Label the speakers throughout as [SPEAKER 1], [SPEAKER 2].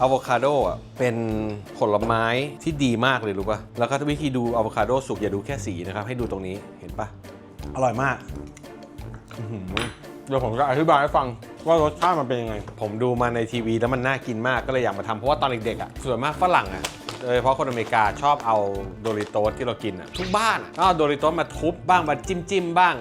[SPEAKER 1] อะโวคาโดอะเป็นผลไม้ที่ดีมากเลยรู้ป่ะ แล้วก็วิธีดูอะโวคาโดสุกอย่าดูแค่สีนะครับ ให้ดูตรงนี้เห็นป่ะ อร่อยมากอื้อหือเดี๋ยวผมจะอธิบายให้ฟังว่ารสชาติมันเป็นยังไง ผมดูมาในทีวีแล้วมันน่ากินมากก็เลยอยากมาทำเพราะว่าตอนเด็กๆอะส่วนมากฝรั่งอะโดยเฉพาะคนอเมริกาชอบเอาโดริโตสที่เรากินอะทุกบ้านอะก็เอาโดริโตสมาทุบบ้างมาจิ้มจิ้มๆบ้าง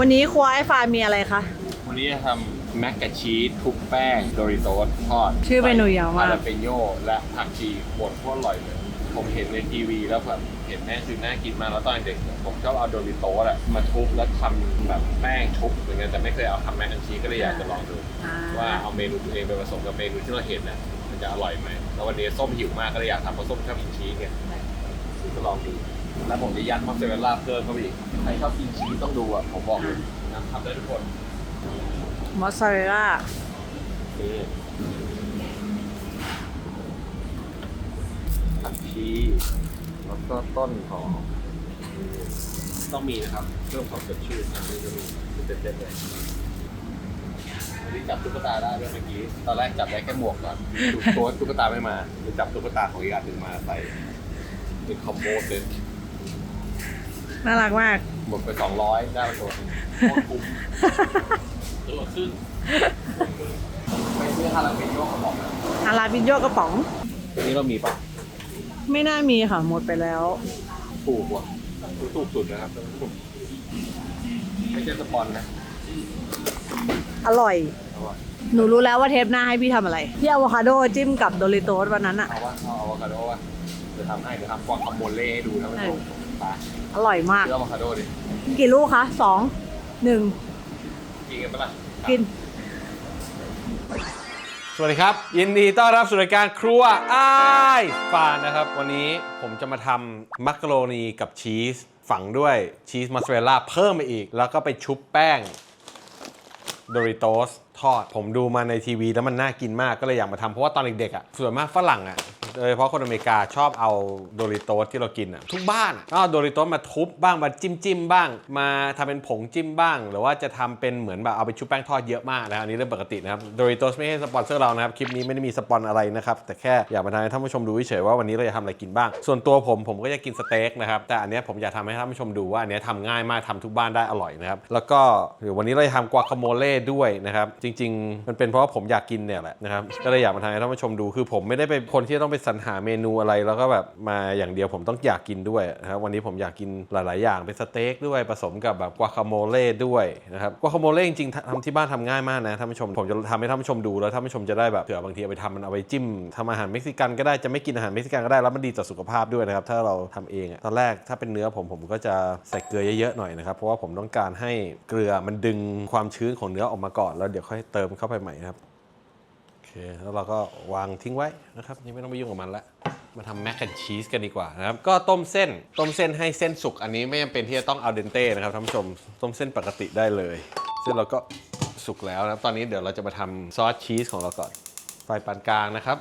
[SPEAKER 2] วันนี้ครัวไอ้ฟามีอะไรคะ
[SPEAKER 3] วันนี้จะทำแมกกะชีสคลุกแป้งโดริโตสทอด
[SPEAKER 2] ชื่อเมนูยาวมาก
[SPEAKER 3] ฮาลาเปโยและผักชีบดโคตรอร่อยเลย ผมเห็นในทีวีแล้วแบบเห็นแม่คือน่ากินมากแล้วตอนเด็กผมชอบเอาโดริโตสอะมาทุบแล้วทำแบบแป้งทุบเหมือนกันแต่ไม่เคยเอาทำแมกกะชีสก็เลยอยากจะลองดู
[SPEAKER 2] อ่า
[SPEAKER 3] ว่าเอาเมนูตัวเองไปผสมกับเมนูที่เราเห็นน่ะมันจะอร่อยไหมแล้ววันนี้ส้มหิวมากก็เลยอยากทำเพราะส้มชอบกินชีสไงก็ลองดู แล้วผมจะยัดมอสซาเรลล่าเพิ่มเข้าไปอีก ใครชอบกินชีสต้องดูอะ ผมบอกเลยนะทำได้ทุกคน
[SPEAKER 2] มอสซาเรลล่า
[SPEAKER 3] นี่ผักชีแล้วก็ต้นหอมต้องมีนะครับเพิ่มความสดชื่นนะนี่จะมีเด็ดๆเลยวันนี้จับตุ๊กตาได้ด้วยเมื่อกี้ ตอนแรกจับได้แค่หมวกก่อนตัวตุ๊กตาไม่มาเลยจับตุ๊กตาของอีกอันหนึ่งมาใส่เป็นคอมโบเซ็ต
[SPEAKER 2] น่ารักมาก
[SPEAKER 3] หมดไปสองร้อยได้มาตัวหนึ่งโคตรคุ้มตัวครึ่งไปซื้อฮาราเปโยกระบอกนะ
[SPEAKER 2] ฮาราบินโยกระป๋อง
[SPEAKER 3] ตัวนี้เรามีปะ
[SPEAKER 2] ไม่น่ามีค่ะ หมดไปแล้ว
[SPEAKER 3] ถูกว่ะถูกสุดนะครับถูกไม่ใช่สปอนนะ
[SPEAKER 2] อร่อย
[SPEAKER 3] เอาว่า
[SPEAKER 2] หนูรู้แล้วว่าเทปหน้าให้พี่ทำอะไร พี่อะโวคาโดจิ้มกับโดริโตสวันนั้นอะ
[SPEAKER 3] เอาว่าเอาอะโวคาโดว่ะเดี๋ยวทำให้เดี๋ยวทำกวางคาโมเล่ให้ดูนะไม่ถูกตา
[SPEAKER 2] อร่อยมาก
[SPEAKER 3] ซื้ออะโวคาโดดิ
[SPEAKER 2] กี่ลูกคะสองหนึ่ง
[SPEAKER 3] กินกันปะล่ะ
[SPEAKER 2] กิน
[SPEAKER 1] สวัสดีครับ ยินดีต้อนรับสู่รายการครัวอ้ายฟานนะครับ วันนี้ผมจะมาทำมักกะโรนีกับชีสฝังด้วยชีสมอสซาเรลล่าเพิ่มไปอีก แล้วก็ไปชุบแป้งโดริโตสทอด ผมดูมาในทีวีแล้วมันน่ากินมากก็เลยอยากมาทำเพราะว่าตอนเด็กๆอะส่วนมากฝรั่งอะ โดยเฉพาะคนอเมริกาชอบเอาโดริโตสที่เรากินอะทุกบ้านอะก็เอาโดริโตสมาทุบบ้างมาจิ้มจิ้มๆบ้าง มาทำเป็นผงจิ้มบ้าง หรือว่าจะทำเป็นเหมือนแบบเอาไปชุบแป้งทอดเยอะมากนะครับอันนี้เรื่องปกตินะครับโดริโตสไม่ใช่สปอนเซอร์เรานะครับคลิปนี้ไม่ได้มีสปอนอะไรนะครับแต่แค่อยากมาทำให้ท่านผู้ชมดูเฉยๆว่าวันนี้เราจะทำอะไรกินบ้าง ส่วนตัวผมผมก็จะกินสเต็กนะครับแต่อันเนี้ยผมอยากทำให้ท่านผู้ชมดูว่าอันเนี้ยทำง่ายมากทำทุกบ้านได้อร่อยนะครับแล้วก็เดี๋ยววันนี้เราจะทำกวาคาโมเล่ด้วยนะครับจริง ๆ มันเป็นเพราะว่าผมอยากกินเนี่ยแหละนะครับก็เลยอยากมาทำให้ท่านผู้ชมดูคือผมไม่ได้เป็นคนที่จะต้องไปสรรหาเมนูอะไรแล้วก็แบบมาอย่างเดียวผมต้องอยากกินด้วยนะครับวันนี้ผมอยากกินหลาย ๆ อย่างเป็นสเต็กด้วยผสมกับแบบกวาคาโมเล่ด้วยนะครับกวาคาโมเล่จริงๆทำที่บ้านทำง่ายมากนะท่านผู้ชมผมจะทำให้ท่านผู้ชมดูแล้วท่านผู้ชมจะได้แบบเผื่อบางทีเอาไปทำมันเอาไปจิ้มทำอาหารเม็กซิกันก็ได้จะไม่กินอาหารเม็กซิกันก็ได้แล้วมันดีต่อสุขภาพด้วยนะครับถ้าเราทำเองอะตอนแรกถ้าเป็นเนื้อผมผมก็จะใส่เกลือเยอะๆหน่อยนะครับเพราะว่าผมต้องการให้เกลือมันดึงความชื้นของเนื้อออกมาก่อน แล้วเดี๋ยวค่อยเติมเข้าไปใหม่นะครับ แล้วเราก็วางทิ้งไว้นะครับนี่ไม่ต้องไปยุ่งกับมันละมาทำแมคแอนชีสกันดีกว่านะครับ ก็ต้มเส้น ต้มเส้นให้เส้นสุก อันนี้ไม่จำเป็นที่จะต้องเอาเดนเต้นะครับท่านผู้ชม ต้มเส้นปกติได้เลย เส้นเราก็สุกแล้วนะตอนนี้เดี๋ยวเราจะมาทำซอสชีสของเราก่อน ไฟปานกลางนะครับ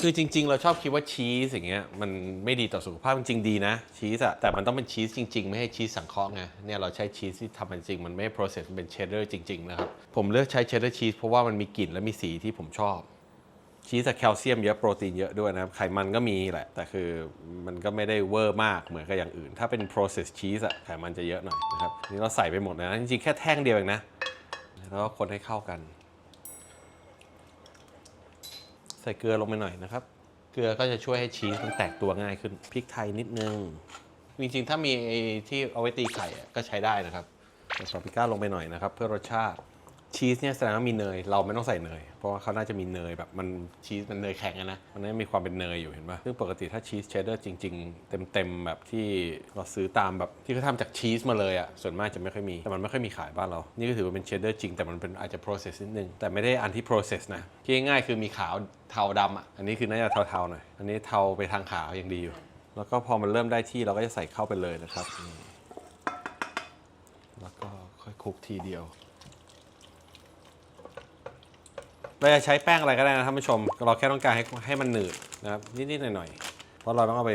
[SPEAKER 1] คือจริง ๆ เราชอบคิดว่าชีสอย่างเงี้ยมันไม่ดีต่อสุขภาพจริงๆดีนะชีสอะแต่มันต้องเป็นชีสจริง ๆ ไม่ให้ชีสสังเคราะห์ไงเนี่ยเราใช้ชีสที่ทำมันจริงมันไม่ process มันเป็นเชดเดอร์จริง ๆ นะครับ ผมเลือกใช้เชดเดอร์ชีสเพราะว่ามันมีกลิ่นและมีสีที่ผมชอบชีสอะแคลเซียมเยอะโปรตีนเยอะด้วยนะครับไขมันก็มีแหละ แต่คือมันก็ไม่ได้เวอร์มากเหมือนกับอย่างอื่น ถ้าเป็น process cheese อะไขมันจะเยอะหน่อยนะครับนี่เราใส่ไปหมดนะจริงๆแค่แท่งเดียวเองนะแล้วก็คนให้เข้ากัน ใส่เกลือลงไปหน่อยนะครับ เกลือก็จะช่วยให้ชีสมันแตกตัวง่ายขึ้นพริกไทยนิดนึง จริงๆ ถ้ามีที่เอาไว้ตีไข่ก็ใช้ได้นะครับใส่ปาปริก้าลงไปหน่อยนะครับ เพื่อรสชาติ ชีสเนี่ยแสดงว่ามีเนย เราไม่ต้องใส่เนย เพราะว่าเขาน่าจะมีเนยแบบมันชีสมันเนยแข็งอะนะ มันน่าจะมีความเป็นเนยอยู่เห็นปะซึ่งปกติถ้าชีสเชดเดอร์จริง ๆ เต็มๆแบบที่เราซื้อตามแบบที่เขาทำจากชีสมาเลยอะส่วนมากจะไม่ค่อยมี แต่มันไม่ค่อยมีขายบ้านเรา นี่ก็ถือว่าเป็นเชดเดอร์จริงแต่มันเป็นอาจจะ process นิดนึง แต่ไม่ได้อันที่ process นะคิดง่ายๆคือมีขาวเทาดำอะอันนี้คือน่าจะเทาๆหน่อย อันนี้เทาไปทางขาวยังดีอยู่ แล้วก็พอมันเริ่มได้ที่เราก็จะใส่เข้าไปเลยนะครับ แล้วก็ค่อยคลุกทีเดียว เราจะใช้แป้งอะไรก็ได้นะท่านผู้ชม เราแค่ต้องการให้ให้มันหนืดนะครับนิดๆหน่อยๆ เพราะเราต้องเอาไป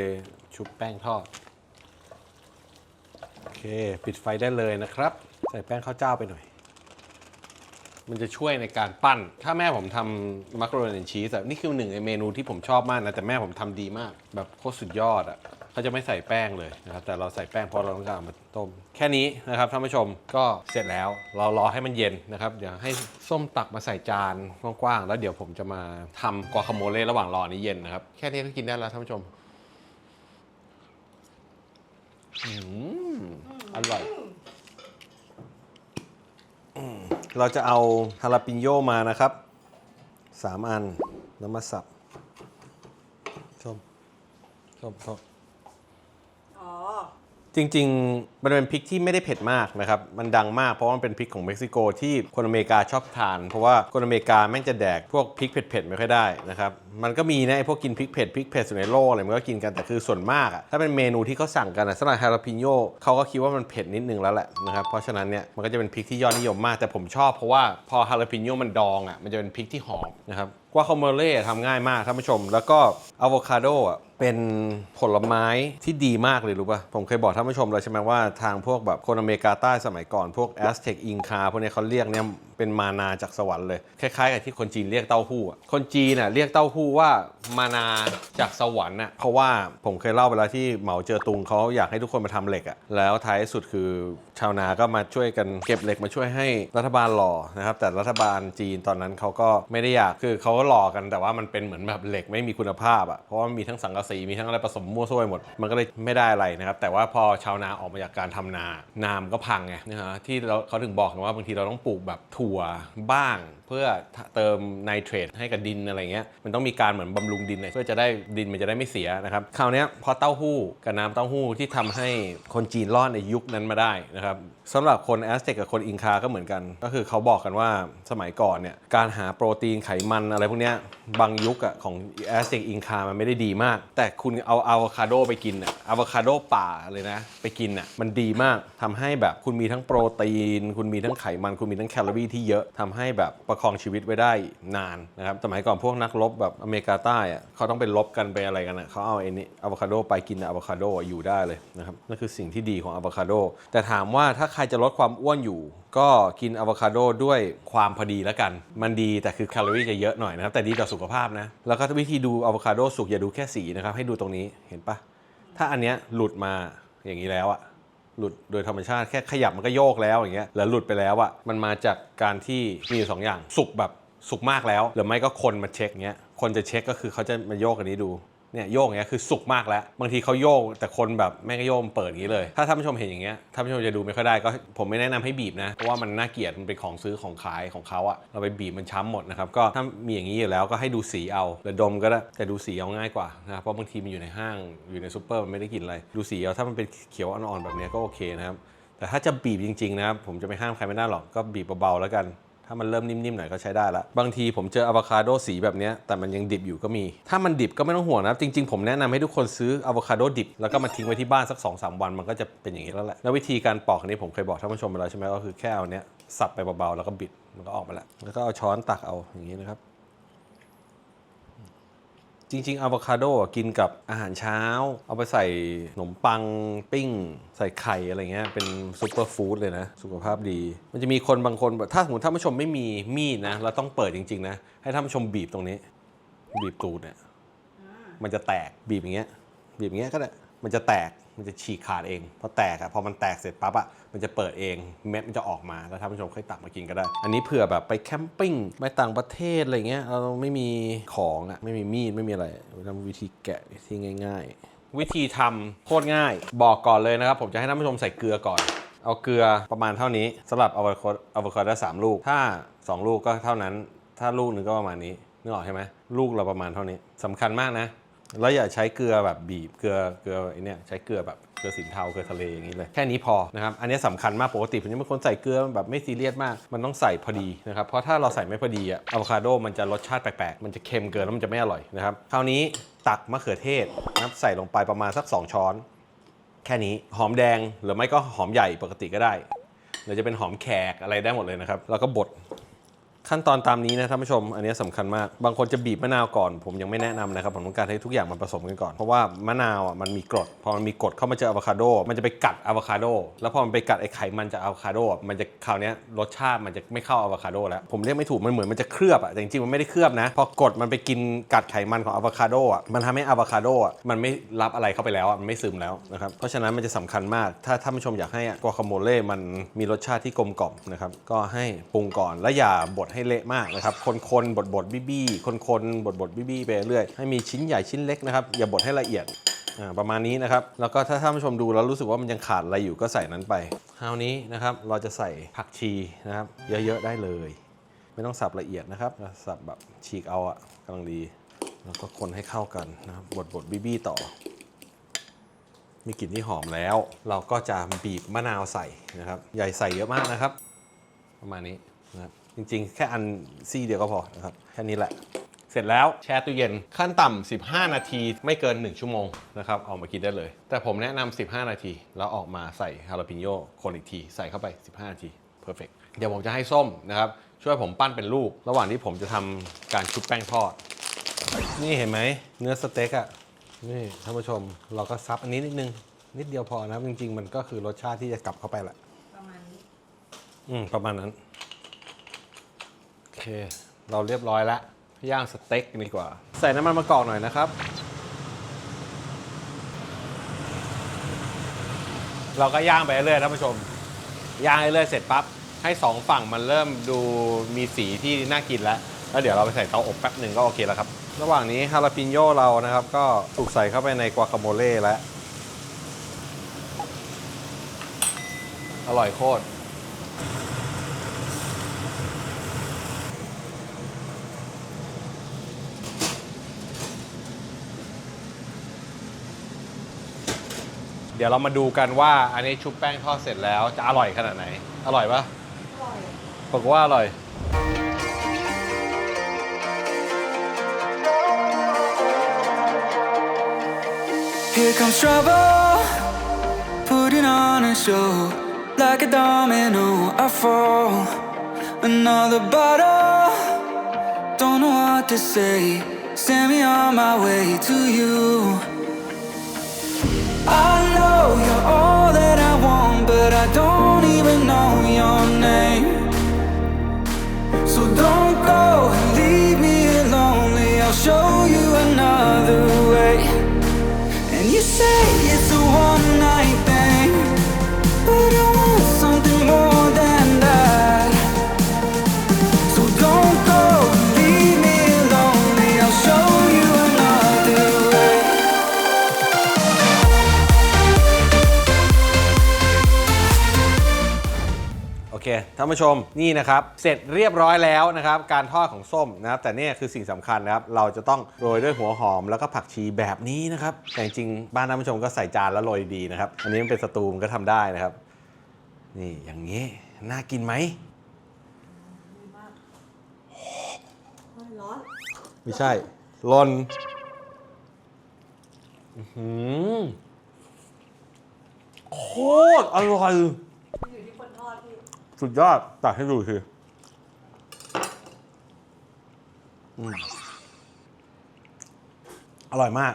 [SPEAKER 1] ชุบแป้งทอด โอเค ปิดไฟได้เลยนะครับ ใส่แป้งข้าวเจ้าไปหน่อย มันจะช่วยในการปั้น ถ้าแม่ผมทำมักโรนีชีสนี่คือหนึ่งในเมนูที่ผมชอบมากนะ แต่แม่ผมทำดีมาก แบบโคตรสุดยอดอะ เขาจะไม่ใส่แป้งเลยนะครับแต่เราใส่แป้งเพราะเราต้องการเอามาต้ม แค่นี้นะครับท่านผู้ชมก็เสร็จแล้วเรารอให้มันเย็นนะครับเดี๋ยวให้ส้มตักมาใส่จานกว้างๆแล้วเดี๋ยวผมจะมาทำกวาคาโมเล่ระหว่างรออันนี้เย็นนะครับแค่นี้ก็กินได้แล้วท่านผู้ชมอืมอร่อยเราจะเอาฮาลาปิโยมานะครับ 3 อันแล้วมาสับชมชมชม จริงๆ มันเป็นพริกที่ไม่ได้เผ็ดมากนะครับ มันดังมากเพราะว่ามันเป็นพริกของเม็กซิโกที่คนอเมริกาชอบทาน เพราะว่าคนอเมริกาแม่งจะแดกพวกพริกเผ็ดๆไม่ค่อยได้นะครับ มันก็มีนะไอ้พวกกินพริกเผ็ดพริกเผ็ดสุในโลกอะไรมันก็กินกันแต่คือส่วนมากอะถ้าเป็นเมนูที่เขาสั่งกันอะสำหรับฮาลาปิโยเขาก็คิดว่ามันเผ็ดนิดนึงแล้วแหละนะครับ เพราะฉะนั้นเนี่ยมันก็จะเป็นพริกที่ยอดนิยมมาก แต่ผมชอบเพราะว่าพอฮาลาปิโยมันดองอะมันจะเป็นพริกที่หอมนะครับ กวาคาโมเล่ทำง่ายมากท่านผู้ชม แล้วก็อะโวคาโดอะเป็นผลไม้ที่ดีมากเลยรู้ป่ะ ผมเคยบอกท่านผู้ชมเลยใช่ไหมว่าทางพวกแบบคนอเมริกาใต้สมัยก่อนพวกแอสเท็กอิงคาพวกเนี้ยเขาเรียกเนี่ย เป็นมานาจากสวรรค์เลย คล้ายๆกับที่คนจีนเรียกเต้าหู้อะคนจีนน่ะเรียกเต้าหู้ว่ามานาจากสวรรค์น่ะเพราะว่าผมเคยเล่าไปแล้วที่เหมาเจอตุงเขาอยากให้ทุกคนมาทำเหล็กอะแล้วท้ายสุดคือชาวนาก็มาช่วยกันเก็บเหล็กมาช่วยให้รัฐบาลหล่อนะครับแต่รัฐบาลจีนตอนนั้นเขาก็ไม่ได้อยากคือเขาก็หล่อกันแต่ว่ามันเป็นเหมือนแบบเหล็กไม่มีคุณภาพอะเพราะว่ามันมีทั้งสังกะสีมีทั้งอะไรผสมมั่วซั่วหมด มันก็เลยไม่ได้อะไรนะครับแต่ว่าพอชาวนาออกมาจากการทำนา นามก็พังไงนะฮะที่เราเขาถึงบอกนว่าบางทีเราต้องปลูกแบบถั่วบ้าง เพื่อเติมไนเตรตให้กับดินอะไรเงี้ยมันต้องมีการเหมือนบำรุงดินเพื่อจะได้ดินมันจะได้ไม่เสียนะครับคราวนี้พอเต้าหู้กับน้ำเต้าหู้ที่ทำให้คนจีนรอดในยุคนั้นมาได้นะครับ สำหรับคนแอสเต็กกับคนอินคาก็เหมือนกัน ก็คือเขาบอกกันว่าสมัยก่อนเนี่ยการหาโปรตีนไขมันอะไรพวกเนี้ยบางยุคอะของแอสเต็กอินคามันไม่ได้ดีมาก แต่คุณเอาอะโวคาโดไปกินอะอะโวคาโดป่าเลยนะ ไปกินอะมันดีมากทำให้แบบคุณมีทั้งโปรตีน คุณมีทั้งไขมัน คุณมีทั้งแคลอรี่ที่เยอะทำให้แบบประคองชีวิตไว้ได้นานนะครับสมัยก่อนพวกนักรบแบบอเมริกาใต้อะเขาต้องไปรบกันไปอะไรกันอะเขาเอาไอ้นี่อะโวคาโดไปกินอะโวคาโดอยู่ได้เลยนะครับนั่นคือสิ่งที่ดีของอะโวคาโดแต่ถามว่าถ้ารจะลดความอ้วนอยู่ ก็กินอะโวคาโดด้วยความพอดีแล้วกัน มันดีแต่คือแคลอรี่จะเยอะหน่อยนะครับ แต่ดีต่อสุขภาพนะ แล้วก็วิธีดูอะโวคาโดสุกอย่าดูแค่สีนะครับ ให้ดูตรงนี้เห็นปะถ้าอันเนี้ยหลุดมาอย่างนี้แล้วอะหลุดโดยธรรมชาติแค่ขยับมันก็โยกแล้วอย่างเงี้ยแล้วหลุดไปแล้วอะมันมาจากการที่มีอยู่สองอย่างสุกแบบสุกมากแล้ว หรือไม่ก็คนมาเช็คเงี้ยคนจะเช็คก็คือเขาจะมาโยกอันนี้ดู เนี่ยโย่งเงี้ยคือสุกมากแล้ว บางทีเขาโยกแต่คนแบบแม่งก็โยกเปิดอย่างนี้เลย ถ้าท่านผู้ชมเห็นอย่างเงี้ยท่านผู้ชมจะดูไม่ค่อยได้ก็ผมไม่แนะนำให้บีบนะ เพราะว่ามันน่าเกลียดมันเป็นของซื้อของขายของเขาอะเราไปบีบมันช้ำหมดนะครับก็ถ้ามีอย่างนี้อยู่แล้วก็ให้ดูสีเอาหรือดมก็ได้แต่ดูสีเอาง่ายกว่านะครับเพราะบางทีมันอยู่ในห้างอยู่ในซูเปอร์มันไม่ได้กลินอะไรดูสีเอาถ้ามันเป็นเขียวอ่อนๆแบบนี้ก็โอเคนะครับแต่ถ้าจะบีบจริงๆนะครับผมจะไปห้ามใครไม่ได้หรอกก็บีบเบาๆแล้วกัน ถ้ามันเริ่มนิ่มๆหน่อยก็ใช้ได้ละ บางทีผมเจออะโวคาโดสีแบบนี้แต่มันยังดิบอยู่ก็มี ถ้ามันดิบก็ไม่ต้องห่วงนะครับจริงๆ ผมแนะนำให้ทุกคนซื้ออะโวคาโดดิบ แล้วก็มาทิ้งไว้ที่บ้านสัก2อสวัน มันก็จะเป็นอย่างนี้แล้วแหละ แล้ววิธีการปอกนนี้ผมเคยบอกท่านผู้ชมไปแล้วใช่ไหมก็คือแค่เอาเนี้ยสับไปเบาๆแล้วก็บิดมันก็ออกมาแล้ว แล้วก็เอาช้อนตักเอาอย่างนี้นะครับ จริงๆอะโวคาโดกินกับอาหารเช้า เอาไปใส่ขนมปังปิ้ง ใส่ไข่อะไรเงี้ยเป็นซูเปอร์ฟู้ดเลยนะ สุขภาพดี มันจะมีคนบางคนแบบถ้าสมมติท่านผู้ชมไม่มีมีดนะเราต้องเปิดจริง ๆ นะ ให้ท่านผู้ชมบีบตรงนี้ บีบตูดเนี่ยมันจะแตกบีบอย่างเงี้ยบีบอย่างเงี้ยก็ได้มันจะแตก มันจะฉีกขาดเองพอแตกอะพอมันแตกเสร็จปั๊บอะมันจะเปิดเองเม็ดมันจะออกมาแล้วท่านผู้ชมค่อยตักมากินก็ได้ อันนี้เผื่อแบบไปแคมปิ้งไปต่างประเทศอะไรเงี้ยเราไม่มีของอะไม่มีมีดไม่มีอะไรทำวิธีแกะที่ง่าย ๆ วิธีทำโคตรง่าย บอกก่อนเลยนะครับ ผมจะให้ท่านผู้ชมใส่เกลือก่อนเอาเกลือประมาณเท่านี้สำหรับอะโวคาโดอะโวคาโดสามลูก ถ้า 2 ลูกก็เท่านั้น ถ้าลูกหนึ่งก็ประมาณนี้นึกออกใช่ไหมลูกเราประมาณเท่านี้สำคัญมากนะ แล้วอย่าใช้เกลือแบบบีบเกลือเกลือไอเนี่ยใช้เกลือแบบเกลือสินเทาเกลือทะเลอย่างนี้เลยแค่นี้พอนะครับอันนี้สำคัญมากปกติผมจะเป็นคนใส่เกลือแบบไม่ซีเรียสมาก มันต้องใส่พอดีนะครับเพราะถ้าเราใส่ไม่พอดีอะอะโวคาโดมันจะรสชาติแปลกๆมันจะเค็มเกินแล้วมันจะไม่อร่อยนะครับคราวนี้ตักมะเขือเทศนะครับใส่ลงไปประมาณสัก 2 ช้อน แค่นี้หอมแดงหรือไม่ก็หอมใหญ่ปกติก็ได้หรือจะเป็นหอมแขกอะไรได้หมดเลยนะครับแล้วก็บด ขั้นตอนตามนี้นะท่านผู้ชม อันนี้สำคัญมาก บางคนจะบีบมะนาวก่อน ผมยังไม่แนะนำนะครับ ผมต้องการให้ทุกอย่างมันผสมกันก่อน เพราะว่ามะนาวอะมันมีกรด พอมันมีกรดเข้ามาเจออะโวคาโด มันจะไปกัดอะโวคาโด แล้วพอมันไปกัดไอ้ไขมันจากอะโวคาโด มันจะคราวนี้รสชาติมันจะไม่เข้าอะโวคาโดแล้ว ผมเรียกไม่ถูก มันเหมือนมันจะเคลือบอะ แต่จริงๆมันไม่ได้เคลือบนะ พอกรดมันไปกินกัดไขมันของอะโวคาโดอะ มันทำให้อะโวคาโดอะ มันไม่รับอะไรเข้าไปแล้วอะ มันไม่ซึมแล้วนะครับ เพราะฉะนั้นมันจะสำคัญมาก ถ้าท่านผู้ชมอยากให้กวคาโมเล่มันมีรสชาติที่กลมกล่อมนะครับ ก็ให้ปรุงก่อนและอย่าบดให้เละมากนะครับ คนๆ บดบดๆบี้ๆคนๆ บดบดๆบี้ๆไปเรื่อย ให้มีชิ้นใหญ่ชิ้นเล็กนะครับ อย่าบดให้ละเอียดประมาณนี้นะครับ แล้วก็ถ้าท่านผู้ชมดูแล้วรู้สึกว่ามันยังขาดอะไรอยู่ก็ใส่นั้นไปคราวนี้นะครับเราจะใส่ผักชีนะครับ เยอะๆได้เลย ไม่ต้องสับละเอียดนะครับสับแบบฉีกเอาอะกำลังดี แล้วก็คนให้เข้ากันนะครับบดบดๆบี้ๆต่อ มีกลิ่นที่หอมแล้ว เราก็จะบีบมะนาวใส่นะครับใหญ่ใส่เยอะมากนะครับ ประมาณนี้นะครับ จริงๆ แค่อันซี่เดียวก็พอนะครับแค่นี้แหละ เสร็จแล้วแช่ตู้เย็นขั้นต่ำ15 นาทีไม่เกิน 1 ชั่วโมงนะครับออกมากินได้เลย แต่ผมแนะนำ15 นาที แล้วออกมาใส่ฮาลาปิโยคนอีกทีใส่เข้าไป 15 นาที perfect เดี๋ยวผมจะให้ส้มนะครับช่วยผมปั้นเป็นลูก ระหว่างที่ผมจะทำการชุบแป้งทอด นี่เห็นไหมเนื้อสเต็กอะนี่ท่านผู้ชมเราก็ซับอันนี้นิดนึง นิดเดียวพอนะครับจริง ๆ มันก็คือรสชาติที่จะกลับเข้าไปแหละ
[SPEAKER 2] ประมาณนี้
[SPEAKER 1] อืมประมาณนั้นโอ เคเราเรียบร้อยแล้วย่างสเต็กดีกว่า ใส่น้ำมันมะกอกหน่อยนะครับ เราก็ย่างไปเรื่อยๆท่านผู้ชม ย่างไปเรื่อยๆเสร็จปั๊บให้สองฝั่งมันเริ่มดูมีสีที่น่ากินแล้ว แล้วเดี๋ยวเราไปใส่เตาอบแป๊บหนึ่งก็โอเคแล้วครับ ระหว่างนี้ฮาลาปิโยเรานะครับ ก็ถูกใส่เข้าไปในกัวคาโมเล่แล้ว อร่อยโคตร เดี๋ยวเรามาดูกันว่าอันนี้ชุบแป้งทอดเสร็จแล้วจะอร่อยขนาดไหน อร่อยปะ
[SPEAKER 2] อร่อย
[SPEAKER 1] บอกว่าอร่อย
[SPEAKER 4] Here comes trouble, putting on a show like a domino. I fall, another bottle. Don't know what to say. Send me on my way to you. But I don't even know your name. So don't go and leave me lonely. I'll show you another way. And you say it's the one
[SPEAKER 1] ท่านผู้ชมนี่นะครับ เสร็จเรียบร้อยแล้วนะครับ การทอดของส้มนะครับแต่เนี่ยคือสิ่งสำคัญนะครับ เราจะต้องโรยด้วยหัวหอมแล้วก็ผักชีแบบนี้นะครับ แต่จริงๆบ้านท่านผู้ชมก็ใส่จานแล้วโรยดีนะครับ อันนี้มันเป็นสตูมนก็ทำได้นะครับ นี่อย่างนี้น่ากินไหม
[SPEAKER 2] ร้อน
[SPEAKER 1] ไม่ใช่ลนอื้อหือโคตรอร่อย
[SPEAKER 2] มันอยู่ที่คนทอดพี่
[SPEAKER 1] สุดยอดตักให้ดูคืออร่อยมาก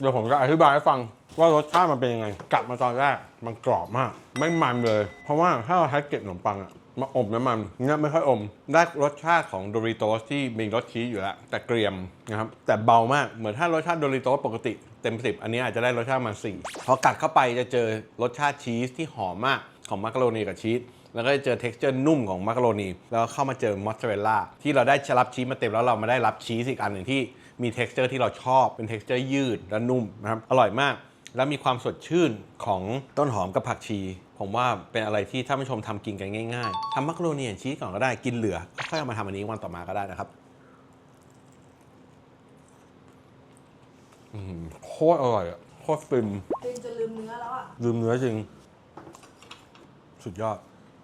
[SPEAKER 1] เดี๋ยวผมจะอธิบายให้ฟังว่ารสชาติมันเป็นยังไงกลับมาตอนแรกมันกรอบมาก ไม่มันเลย เพราะว่าถ้าเราใช้เกล็ดขนมปังอะมาอบน้ำมันเนี่ยไม่ค่อยอม ได้รสชาติของโดริโตสที่มีรสชีสอยู่แล้วแต่เกรียมนะครับ แต่เบามากเหมือนถ้ารสชาติโดริโตสปกติเต็มสิบอันนี้อาจจะได้รสชาติมันสี่พอกัดเข้าไปจะเจอรสชาติชีสที่หอมมาก ของมักกะโรนีกับชีสแล้วก็จะเจอ t e x t อร์นุ่มของมักกะโรนีแล้วก็เข้ามาเจอมอสซาเรลล่าที่เราได้รับชีสมาเต็มแล้วเรามาได้รับชีสอีกอันหนึ่งที่มี t e x t อร์ที่เราชอบเป็น t e x t อร์ยืดและนุ่มนะครับอร่อยมาก แล้วมีความสดชื่นของต้นหอมกับผักชี ผมว่าเป็นอะไรที่ท่านผู้ชมทำกินกันง่ายๆทำมักกะโรนีกับชีสก่อนก็ได้กินเหลือค่อยเอามาทำอันนี้วันต่อมาก็ได้นะครับอืมโคตรอร่อยอะโคตรฟิน
[SPEAKER 2] กินจนลืมเนื้อแล้วอะ
[SPEAKER 1] ลืมเนื้อจริง สุดยอด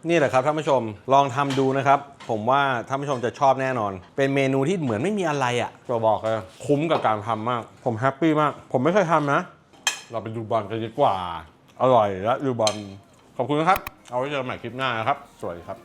[SPEAKER 1] นี่แหละครับท่านผู้ชมลองทำดูนะครับ ผมว่าท่านผู้ชมจะชอบแน่นอน เป็นเมนูที่เหมือนไม่มีอะไรอะ่ะจะบอกเลยคุ้มกับการทำมาก ผมแฮปปี้มาก ผมไม่เคยทำนะ เราไปดูบอลกันดีกว่า อร่อยและดูบอลขอบคุณนะครับ เอาไว้เจอกันใหม่คลิปหน้านะครับ สวัสดีครับ